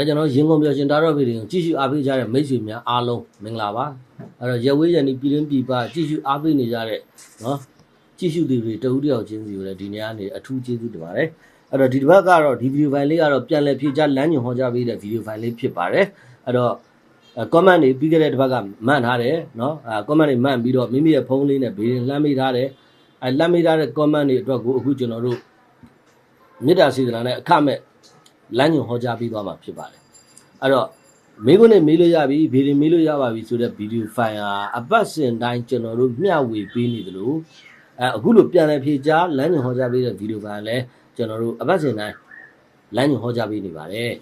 ကဲကျွန်တော်ရင်ကုန်ပြောရှင်ဒါတော့ဗီဒီယိုကြည့်ရှုအားပေးကြတဲ့မိတ်ဆွေများအားလုံးမင်္ဂလာပါအဲ့တော့ရဝေးရန်ဒီပြည်ရင်းပြည်ပကြည့်ရှုအားပေးနေကြတဲ့နော်ကြည့်ရှုသူတွေတဦးတယောက်ချင်းစီကိုလည်းဒီနေ့ကနေအထူးကျေးဇူးတင်ပါတယ်အဲ့တော့ဒီတစ်ပတ်ကတော့ဒီဗီဒီယိုဖိုင်လေးကတော့ပြန်လည်ဖြည့်ချလမ်းညွှန်ဟောကြားပေးတဲ့ဗီဒီယိုဖိုင်လေးဖြစ်ပါတယ်အဲ့တော့ comment တွေပြီးခဲ့တဲ့တစ်ပတ်ကမှန်ထားတယ်နော်အဲ comment တွေမှန်ပြီးတော့မိမိရဲ့ဖုန်းလေးနဲ့ဗီဒီယိုလှမ်းမိထားတယ်အဲလှမ်းမိထားတဲ့ comment တွေအတွက်ကိုအခုကျွန်တော်တို့မေတ္တာစေတနာနဲ့အခမဲ့ လမ်းညွန်ဟောကြားပေးသွားမှာဖြစ်ပါတယ်အဲ့တော့မေးခွန်းနဲ့မေးလို့ရပြီဗီဒီယိုမေးလို့ရပါပြီဆိုတဲ့ဗီဒီယိုဖိုင်ဟာအပတ်စဉ်တိုင်းကျွန်တော်တို့မျှဝေပေးနေသလိုအဲအခုလိုပြန်လည်ဖြေကြားလမ်းညွန်ဟောကြားပေးတဲ့ဗီဒီယိုဖိုင်လည်းကျွန်တော်တို့အပတ်စဉ်တိုင်းလမ်းညွန်ဟောကြားပေးနေပါတယ်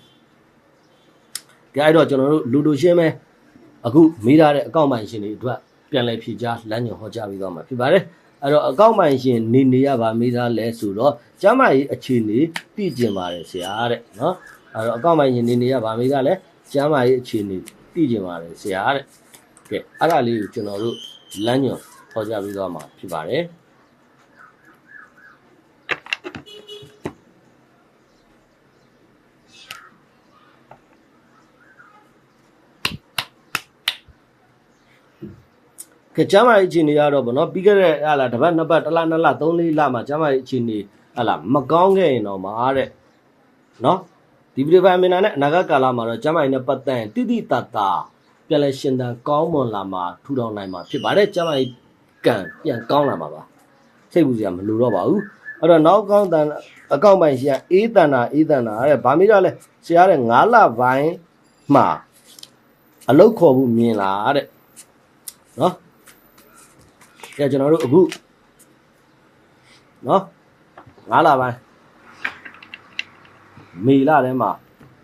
ကြအဲ့တော့ကျွန်တော်တို့လူလူရှင်းမဲအခုမိထားတဲ့အကောင့်ပိုင်ရှင်တွေအတွက်ပြန်လည်ဖြည့်ကြားလမ်းညွှန်ဟောကြားပေးသွားမှာဖြစ်ပါတယ် အဲ့တော့အကောင့်ပိုင်ရှင်နေနေရပါမိသားလဲဆိုတော့ကျမ်းမာရေးအခြေအနေသိကျင်ပါတယ်ဆရာတဲ့နော်အဲ့တော့အကောင့်ပိုင်ရှင်နေနေရပါမိသားလဲကျမ်းမာရေးအခြေအနေသိကျင်ပါတယ်ဆရာတဲ့ကဲအဲ့ဒါလေးကိုကျွန်တော်တို့လမ်းညွှန်ဟောကြားပေးသွားမှာဖြစ်ပါတယ် ကဲကျမ်းမာရေးအခြေအနေကတော့ဗောနော်ပြီးခဲ့တဲ့ဟာလာတစ်ပတ်နှစ်ပတ်တစ်လနှစ်လသုံးလေးလမှာကျမ်းမာရေးအခြေအနေဟာလာမကောင်းခဲ့ရင်တော့မှာတဲ့နော်ဒီဗီဒီယိုဖိုင်မင်းနာနဲ့အနာဂတ်ကာလမှာတော့ကျမ်းမာရေးနဲ့ပတ်သက်ရင်တိတိတတ်တာပြန်လဲရှင်သန်ကောင်းမွန်လာမှာထူထောင်နိုင်မှာဖြစ်ပါတယ်ကျမ်းမာရေးကံပြန်ကောင်းလာမှာပါစိတ်ပူစရာမလိုတော့ပါဘူးအဲ့တော့နောက်ကောင်းတန်အကောင့်ပိုင်ရှင်ကအေးတန်တာအေးတန်တာတဲ့ဗာမိတော့လဲဆရာတဲ့9လပိုင်းမှာအလုတ်ခေါ်ဖို့မြင်လာတဲ့နော် ကဲကျွန်တော်တို့အခုနော်9လပိုင်းမေလထဲမှာ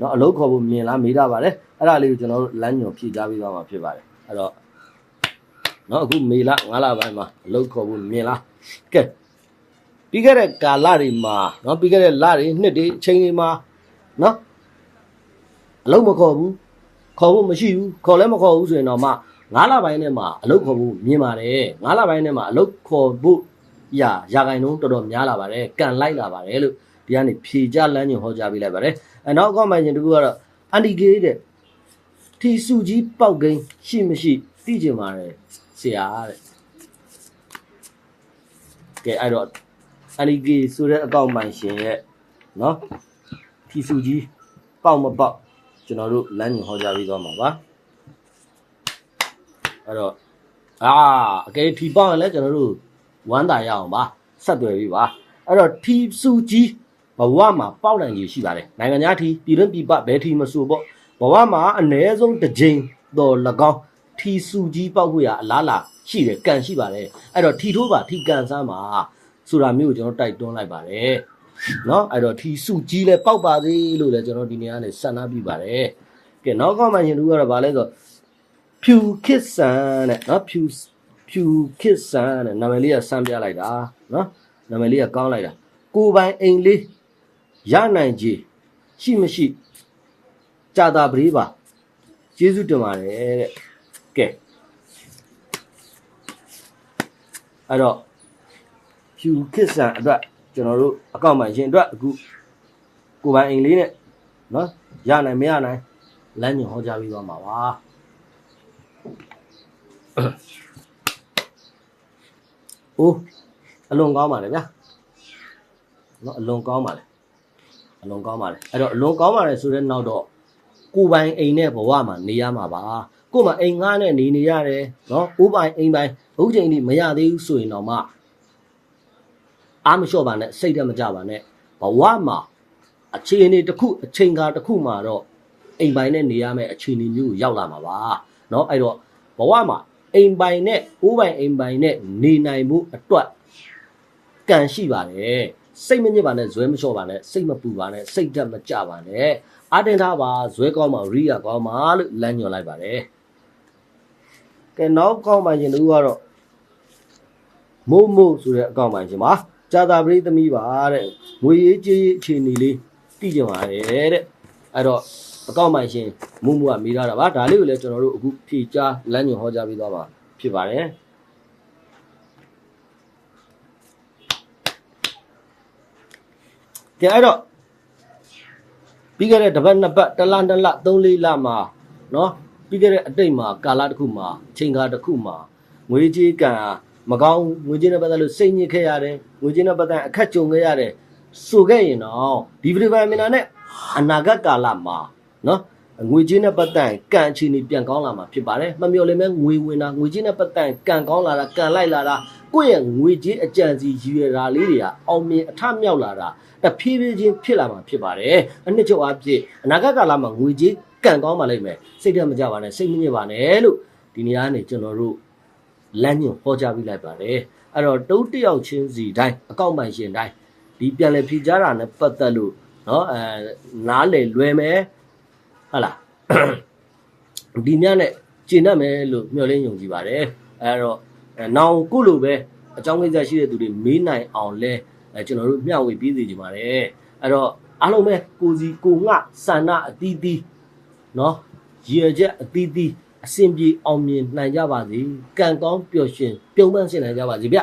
နော်အလုပ်ခေါ်ဖို့မြင်လားမေးတာပါတယ်အဲ့ဒါလေးကိုကျွန်တော်တို့လမ်းညွန်ဖြည့်ကြားပေးသွားမှာဖြစ်ပါတယ်အဲ့တော့နော်အခုမေလ9လပိုင်းမှာအလုပ်ခေါ်ဖို့မြင်လားကဲပြီးခဲ့တဲ့ကာလတွေမှာနော်ပြီးခဲ့တဲ့လတွေနှစ်တွေအချိန်တွေမှာနော်အလုပ်မခေါ်ဘူးခေါ်ဖို့မရှိဘူးခေါ်လည်းမခေါ်ဘူးဆိုရင်တော့မှ ငါးလပိုင်းထဲမှာအလုတ်ခေါ်ဖို့မြင်ပါတယ်ငါးလပိုင်းထဲမှာအလုတ်ခေါ်ဖို့ရာရာဂိုင်နှုန်းတော်တော်များလာပါတယ်ကန်လိုက်လာပါတယ်လို့ဒီကနေဖြေကြလမ်းညွန်ဟောကြားပေးလိုက်ပါတယ်အဲနောက်အကောင့်မှရှင်တကူကတော့အန်တီကေးတဲ့ထီစုကြီးပေါက်ကိန်းရှိမရှိသိကြပါတယ်ဆရာတဲ့ကဲအဲ့တော့အန်တီကေးဆိုတဲ့အကောင့်မှရှင်ရဲ့နော်ထီစုကြီးပေါက်မပေါက်ကျွန်တော်တို့လမ်းညွန်ဟောကြားပေးသွားမှာပါ အဲ့တော့အာအကယ်ထီပေါက်ရင်လည်းကျွန်တော်တို့ဝမ်းသာရအောင်ပါဆက်သွယ်ပြီပါအဲ့တော့ထီစုကြီးဘဝမှာပေါက်နိုင်ရရှိပါတယ်နိုင်ငံသားထီပြည်တွင်းပြည်ပဘယ်ထီမဆိုပေါ့ဘဝမှာအ ਨੇ ဆုံးတစ်ကြိမ်တော့၎င်းထီစုကြီးပေါက်ဖို့ရအလားလာရှိတယ်ကန်ရှိပါတယ်အဲ့တော့ထီထိုးပါထီကန်စမ်းပါဆိုတာမျိုးကိုကျွန်တော်တိုက်တွန်းလိုက်ပါတယ်နော်အဲ့တော့ထီစုကြီးလဲပေါက်ပါသေးလို့လည်းကျွန်တော်ဒီနေ့ကနေဆန္ဒပြုပါတယ်ကဲနောက်ကောက်မှရှင်တို့ကတော့ဗာလဲဆိုတော့ ဖြူခစ်ဆန်တဲ့နော်ဖြူဖြူခစ်ဆန်တဲ့နာမည်လေးကစမ်းပြလိုက်တာနော်နာမည်လေးကကောင်းလိုက်တာကိုပိုင်အိမ်လေးရနိုင်ကြီးရှိမရှိကြာတာပရိပါကျေးဇူးတင်ပါတယ်တဲ့ကဲအဲ့တော့ဖြူခစ်ဆန်အတွက်ကျွန်တော်တို့အကောင့်မှရှင်အတွက်အခုကိုပိုင်အိမ်လေးနဲ့နော်ရနိုင်မရနိုင်လမ်းညွှန်ဟောကြားပေးသွားမှာပါ။ အိုးအလွန်ကောင်းပါလေဗျာ။နော်အလွန်ကောင်းပါလေ။အလွန်ကောင်းပါလေ။အဲ့တော့အလွန်ကောင်းပါလေဆိုတဲ့နောက်တော့ကိုယ်ပိုင်အိမ်နဲ့ဘဝမှာနေရမှာပါ။ကိုယ်မှာအိမ်ငှားနဲ့နေနေရတယ်နော်။အိုးပိုင်အိမ်ပိုင်အခုချိန်ထိမရသေးဘူးဆိုရင်တော့မှအားမလျှော့ပါနဲ့စိတ်တက်မကြပါနဲ့။ဘဝမှာအခြေအနေတစ်ခုအချိန်ကာတစ်ခုမှာတော့အိမ်ပိုင်နဲ့နေရမယ့်အခြေအနေမျိုးကိုရောက်လာမှာပါ။နော်အဲ့တော့ဘဝမှာ အိမ်ပိုင်နဲ့အိုးပိုင်အိမ်ပိုင်နဲ့နေနိုင်မှုအတွက်ကံရှိပါတယ်စိတ်မညစ်ပါနဲ့ဇွဲမလျှော့ပါနဲ့စိတ်မပူပါနဲ့စိတ်ဓာတ်မကြပါနဲ့အတင်ထားပါဇွဲကောင်းပါရိယာကောင်းပါလို့လမ်းညွှန်လိုက်ပါတယ်ကဲနောက်ကောင်းပါရှင်တို့ကတော့မို့မို့ဆိုတဲ့အကောင့်ပါရှင်ပါကြာတာပရိသမီးပါတဲ့ငွေရေးကြေးရေးအခြေအနေလေးသိကြပါတယ်တဲ့အဲ့တော့ အကောင့်ပိုင်ရှင်မူမူကမိထားတာပါဒါလေးကိုလည်းကျွန်တော်တို့အခုဖြေချလမ်းညွှန်ဟောကြားပေးသွားပါဖြစ်ပါတယ်ကဲအဲ့တော့ပြီးခဲ့တဲ့တစ်ပတ်နှစ်ပတ်တစ်လတစ်လသုံးလေးလမှာနော်ပြီးခဲ့တဲ့အတိတ်မှာကာလတစ်ခုမှာချိန်ကာတစ်ခုမှာငွေကြေးကံဟာမကောင်းငွေကြေးနဲ့ပတ်သက်လို့စိတ်ညစ်ခဲ့ရတယ်ငွေကြေးနဲ့ပတ်သက်အခက်ကြုံခဲ့ရတယ်ဆိုခဲ့ရင်တော့ဒီဗီဒီယိုမင်နာနဲ့အနာဂတ်ကာလမှာ နော်ငွေကြေးနဲ့ပတ်သက်ရင်ကံအခြေအနေပြန်ကောင်းလာမှာဖြစ်ပါတယ်မမျှော်လင့်မဲ့ငွေဝင်တာငွေကြေးနဲ့ပတ်သက်ရင်ကံကောင်းလာတာကံလိုက်လာတာကိုယ့်ရဲ့ငွေကြေးအကြံစီရည်ရွယ်တာလေးတွေကအောင်မြင်အထမြောက်လာတာ တဖြည်းဖြည်းချင်းဖြစ်လာမှာဖြစ်ပါတယ်အနှစ်ချုပ်အဖြစ်အနာဂတ်ကာလမှာငွေကြေးကံကောင်းပါလိမ့်မယ်စိတ်ဓာတ်မကြပါနဲ့စိတ်မညစ်ပါနဲ့လို့ဒီနေရာကနေကျွန်တော်တို့လမ်းညွှန်ဟောကြားပေးလိုက်ပါတယ်အဲ့တော့တုတ်တယောက်ချင်းစီတိုင်းအကောင့်ပိုင်ရှင်တိုင်းဒီပြန်လည်ဖြေကြားတာနဲ့ပတ်သက်လို့เนาะအဲနားလေလွယ်မယ် ဟုတ်လား ဒီညနဲ့ကျင့်တတ်မယ်လို့မျှော်လင့်ယုံကြည်ပါတယ်အဲ့တော့အဲနောင်ခုလိုပဲအကြောင်းကိစ္စရှိတဲ့သူတွေမေးနိုင်အောင်လဲအဲကျွန်တော်တို့မျှဝေပြီးစီကြပါတယ်အဲ့တော့အားလုံးပဲကိုစီကိုငှဆန္ဒအသီးသီးเนาะရည်ရွယ်ချက်အသီးသီးအစဉ်ပြေအောင်မြင်နိုင်ကြပါစေကံကောင်းပျော်ရွှင်ပြုံးပန်းစေနိုင်ကြပါစေဗျ